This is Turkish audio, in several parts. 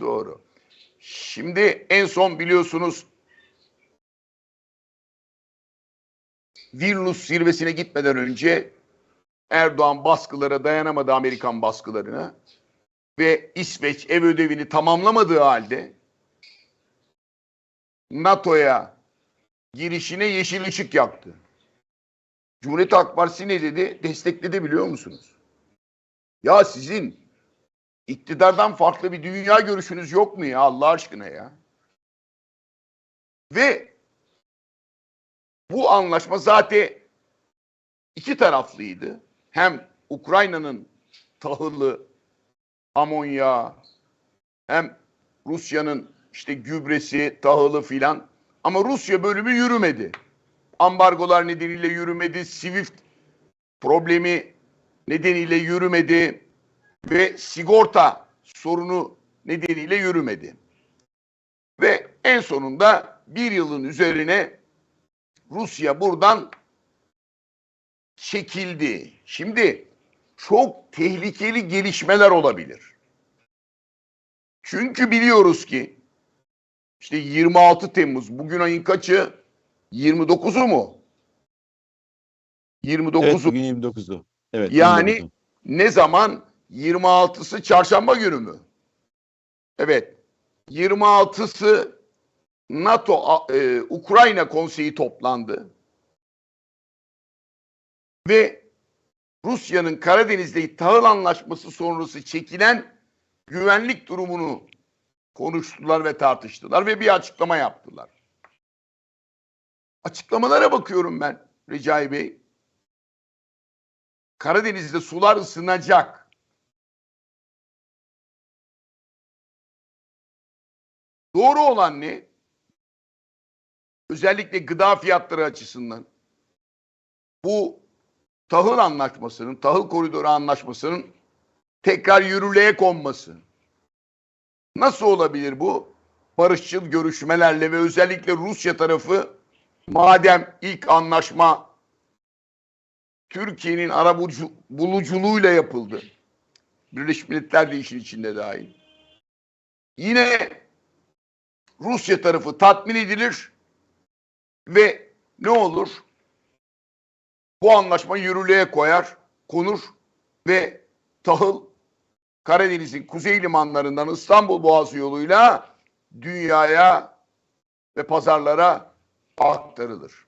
Doğru. Şimdi en son biliyorsunuz Vilnius zirvesine gitmeden önce Erdoğan baskılara dayanamadı Amerikan baskılarına ve İsveç ev ödevini tamamlamadığı halde NATO'ya girişine yeşil ışık yaktı. Cumhuriyet Halk Partisi ne dedi? Destekledi biliyor musunuz? Ya sizin iktidardan farklı bir dünya görüşünüz yok mu ya Allah aşkına ya? Ve bu anlaşma zaten iki taraflıydı. Hem Ukrayna'nın tahılı, amonya, hem Rusya'nın işte gübresi, tahılı filan. Ama Rusya bölümü yürümedi. Ambargolar nedeniyle yürümedi. Swift problemi nedeniyle yürümedi. Ve sigorta sorunu nedeniyle yürümedi. Ve en sonunda bir yılın üzerine Rusya buradan çekildi. Şimdi çok tehlikeli gelişmeler olabilir. Çünkü biliyoruz ki işte 26 Temmuz bugün ayın kaçı? 29'u mu? 29'u. Evet bugün 29'u. Evet. Yani 29'u. ne zaman? 26'sı çarşamba günü mü? Evet. 26'sı NATO e, Ukrayna konseyi toplandı. Ve Rusya'nın Karadeniz'de tahıl anlaşması sonrası çekilen güvenlik durumunu konuştular ve tartıştılar ve bir açıklama yaptılar. Açıklamalara bakıyorum ben Recai Bey. Karadeniz'de sular ısınacak. Doğru olan ne? Özellikle gıda fiyatları açısından bu tahıl anlaşmasının, tahıl koridoru anlaşmasının tekrar yürürlüğe konması. Nasıl olabilir bu? Barışçıl görüşmelerle ve özellikle Rusya tarafı madem ilk anlaşma Türkiye'nin ara bulucu- buluculuğuyla yapıldı. Birleşmiş Milletler de işin içinde dahil. Yine Rusya tarafı tatmin edilir ve ne olur? Bu anlaşma yürürlüğe koyar, konur ve tahıl Karadeniz'in kuzey limanlarından İstanbul Boğazı yoluyla dünyaya ve pazarlara aktarılır.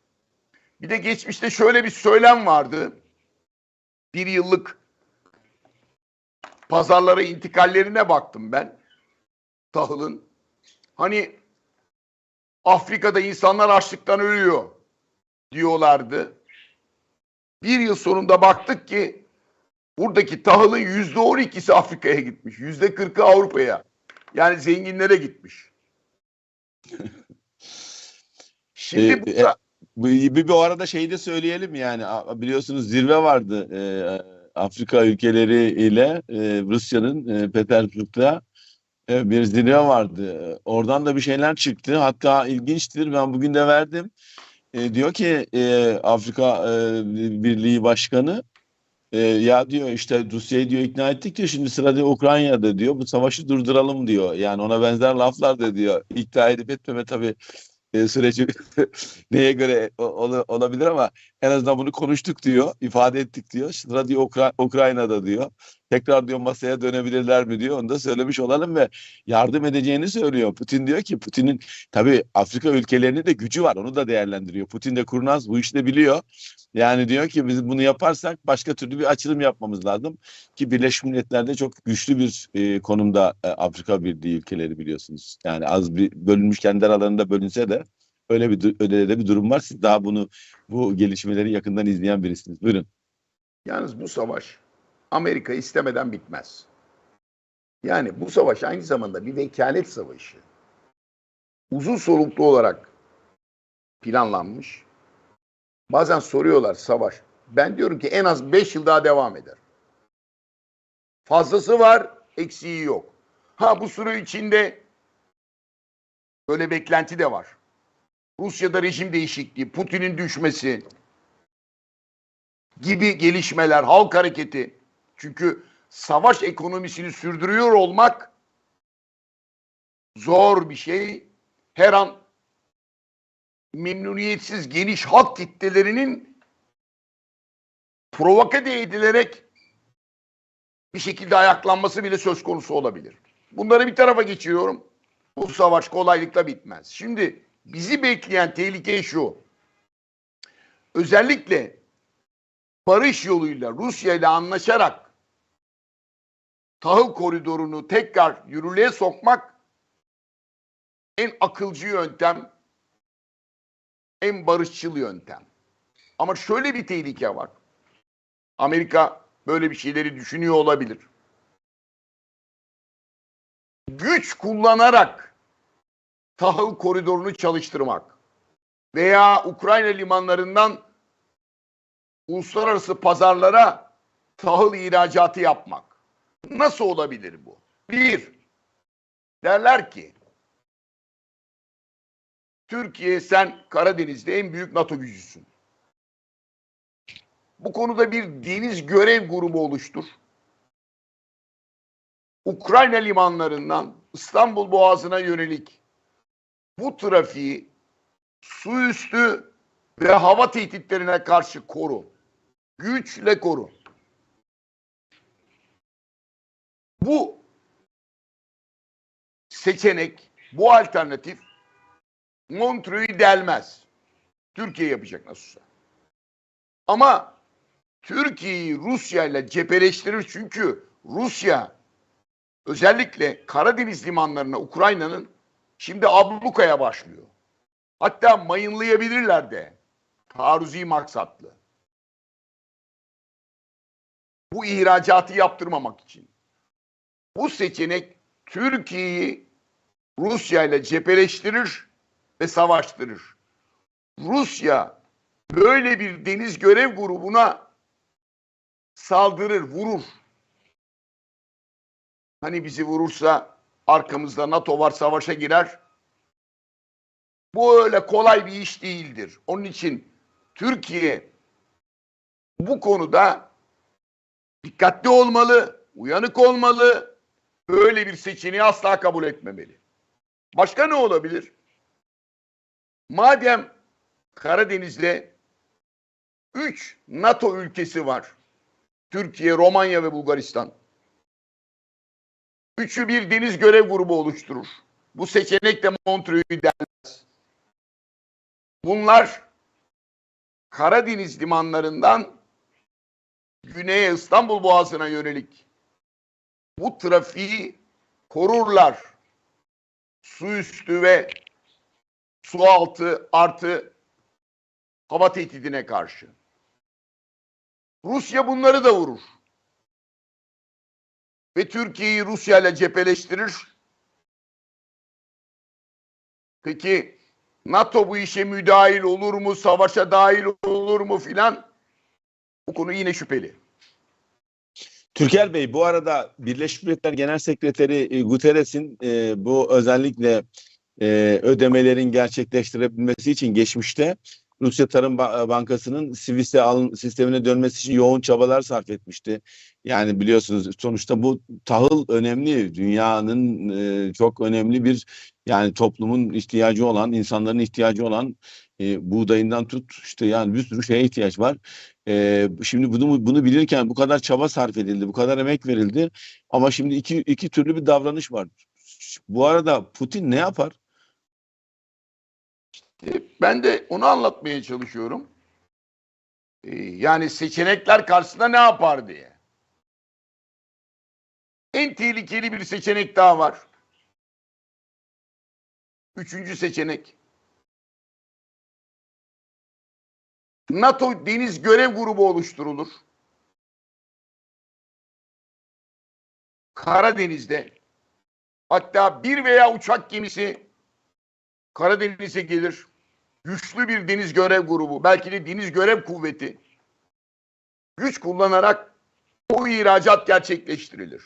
Bir de geçmişte şöyle bir söylem vardı. Bir yıllık pazarlara intikallerine baktım ben. Tahılın. Hani Afrika'da insanlar açlıktan ölüyor diyorlardı. Bir yıl sonunda baktık ki buradaki tahılın yüzde on ikisi Afrika'ya gitmiş. Yüzde kırkı Avrupa'ya. Yani zenginlere gitmiş. Şimdi Ee, burada Bu, bir, bir arada şeyi de söyleyelim yani biliyorsunuz zirve vardı e, Afrika ülkeleri ile e, Rusya'nın e, Petersburg'da e, bir zirve vardı. Oradan da bir şeyler çıktı. Hatta ilginçtir ben bugün de verdim. E, diyor ki e, Afrika e, Birliği Başkanı e, ya diyor işte Rusya'yı diyor ikna ettik diyor şimdi sırada Ukrayna'da diyor bu savaşı durduralım diyor. Yani ona benzer laflar da diyor. İkna edip etmeme tabii e, süreci neye göre o- ola- olabilir ama en azından bunu konuştuk diyor, ifade ettik diyor. Sıra diyor Ukra- Ukrayna'da diyor. Tekrar diyor masaya dönebilirler mi diyor. Onu da söylemiş olalım ve yardım edeceğini söylüyor. Putin diyor ki Putin'in tabii Afrika ülkelerinin de gücü var. Onu da değerlendiriyor. Putin de kurnaz bu işi de biliyor. Yani diyor ki biz bunu yaparsak başka türlü bir açılım yapmamız lazım. Ki Birleşmiş Milletler'de çok güçlü bir e, konumda e, Afrika Birliği ülkeleri biliyorsunuz. Yani az bir bölünmüş kendi aralarında bölünse de öyle bir öyle de bir durum var. Siz daha bunu bu gelişmeleri yakından izleyen birisiniz. Buyurun. Yalnız bu savaş Amerika istemeden bitmez. Yani bu savaş aynı zamanda bir vekalet savaşı. Uzun soluklu olarak planlanmış. Bazen soruyorlar savaş. Ben diyorum ki en az 5 yıl daha devam eder. Fazlası var, eksiği yok. Ha bu süre içinde böyle beklenti de var. Rusya'da rejim değişikliği, Putin'in düşmesi, gibi gelişmeler, halk hareketi. Çünkü savaş ekonomisini sürdürüyor olmak zor bir şey. Her an memnuniyetsiz geniş halk kitlelerinin provoke edilerek bir şekilde ayaklanması bile söz konusu olabilir. Bunları bir tarafa geçiriyorum. Bu savaş kolaylıkla bitmez. Şimdi bizi bekleyen tehlike şu. Özellikle barış yoluyla Rusya ile anlaşarak tahıl koridorunu tekrar yürürlüğe sokmak en akılcı yöntem, en barışçıl yöntem. Ama şöyle bir tehlike var. Amerika böyle bir şeyleri düşünüyor olabilir. Güç kullanarak tahıl koridorunu çalıştırmak veya Ukrayna limanlarından uluslararası pazarlara tahıl ihracatı yapmak. Nasıl olabilir bu? Bir, derler ki Türkiye sen Karadeniz'de en büyük NATO gücüsün. Bu konuda bir deniz görev grubu oluştur. Ukrayna limanlarından İstanbul Boğazı'na yönelik bu trafiği su üstü ve hava tehditlerine karşı koru. Güçle koru. Bu seçenek, bu alternatif Montreux'u delmez. Türkiye yapacak nasılsa. Ama Türkiye'yi Rusya ile cepheleştirir çünkü Rusya özellikle Karadeniz limanlarına Ukrayna'nın şimdi ablukaya başlıyor. Hatta mayınlayabilirler de taarruzi maksatlı. Bu ihracatı yaptırmamak için. Bu seçenek Türkiye'yi Rusya ile cepheleştirir ve savaştırır. Rusya böyle bir deniz görev grubuna saldırır, vurur. Hani bizi vurursa arkamızda NATO var savaşa girer. Bu öyle kolay bir iş değildir. Onun için Türkiye bu konuda dikkatli olmalı, uyanık olmalı. Böyle bir seçeneği asla kabul etmemeli. Başka ne olabilir? Madem Karadeniz'de 3 NATO ülkesi var. Türkiye, Romanya ve Bulgaristan. Üçü bir deniz görev grubu oluşturur. Bu seçenek de Montreux'u denmez. Bunlar Karadeniz limanlarından güneye İstanbul Boğazı'na yönelik bu trafiği korurlar. Su üstü ve su altı artı hava tehdidine karşı. Rusya bunları da vurur. Ve Türkiye'yi Rusya ile cepheleştirir. Peki NATO bu işe müdahil olur mu? Savaşa dahil olur mu filan? Bu konu yine şüpheli. Türker Bey bu arada Birleşmiş Milletler Genel Sekreteri e, Guterres'in e, bu özellikle e, ödemelerin gerçekleştirebilmesi için geçmişte Rusya Tarım Ba- Bankası'nın Siviste alın sistemine dönmesi için yoğun çabalar sarf etmişti. Yani biliyorsunuz sonuçta bu tahıl önemli. Dünyanın e, çok önemli bir yani toplumun ihtiyacı olan, insanların ihtiyacı olan e, buğdayından tut işte yani bir sürü şeye ihtiyaç var. E, şimdi bunu bunu bilirken bu kadar çaba sarf edildi, bu kadar emek verildi ama şimdi iki iki türlü bir davranış var. Bu arada Putin ne yapar? E, Ben de onu anlatmaya çalışıyorum. E, Yani seçenekler karşısında ne yapar diye. En tehlikeli bir seçenek daha var. Üçüncü seçenek. NATO deniz görev grubu oluşturulur. Karadeniz'de hatta bir veya uçak gemisi Karadeniz'e gelir. Güçlü bir deniz görev grubu, belki de deniz görev kuvveti güç kullanarak o ihracat gerçekleştirilir.